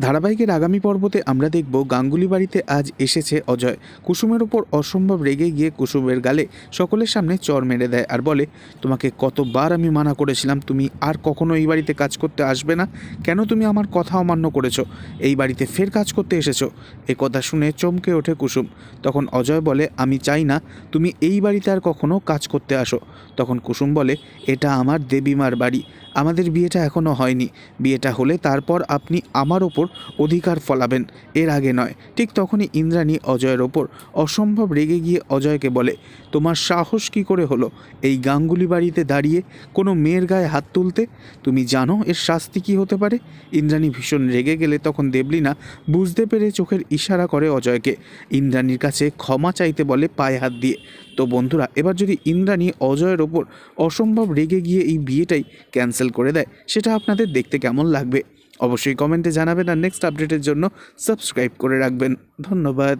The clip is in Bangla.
ধারাবাহিকের আগামী পর্বতে আমরা দেখব গাঙ্গুলি বাড়িতে আজ এসেছে অজয়। কুসুমের ওপর অসম্ভব রেগে গিয়ে কুসুমের গালে সকলের সামনে চর মেরে দেয় আর বলে, তোমাকে কতবার আমি মানা করেছিলাম, তুমি আর কখনো এই বাড়িতে কাজ করতে আসবে না। কেন তুমি আমার কথা অমান্য করেছ? এই বাড়িতে ফের কাজ করতে এসেছ? এ কথা শুনে চমকে ওঠে কুসুম। তখন অজয় বলে, আমি চাই না তুমি এই বাড়িতে আর কখনো কাজ করতে আসো। তখন কুসুম বলে, এটা আমার দেবীমার বাড়ি। আমাদের বিয়েটা এখনও হয়নি। বিয়েটা হলে তারপর আপনি আমার ওপর অধিকার ফলাবেন। এর আগে নয়। ঠিক তখনই ইন্দ্রাণী অজয়ের ওপর অসম্ভব রেগে গিয়ে অজয়কে বলে, তোমার সাহস কি করে হলো এই গাঙ্গুলি বাড়িতে দাঁড়িয়ে কোনো মেয়ের গায়ে হাত তুলতে? তুমি জানো এর শাস্তি কি হতে পারে? ইন্দ্রাণী ভীষণ রেগে গেলে তখন দেবলিনা বুঝতে পেরে চোখের ইশারা করে অজয়কে। ইন্দ্রাণীর কাছে ক্ষমা চাইতে বলে পায়ে হাত দিয়ে, তো বন্ধুরা, এবার যদি ইন্দ্রাণী অজয়ের ওপর অসম্ভব রেগে গিয়ে এই বিয়েটাই ক্যান্সেল করে দেয়, সেটা আপনাদের দেখতে কেমন লাগবে? অবশ্যই কমেন্টে জানাবেন আর নেক্সট আপডেটের জন্য সাবস্ক্রাইব করে রাখবেন। ধন্যবাদ।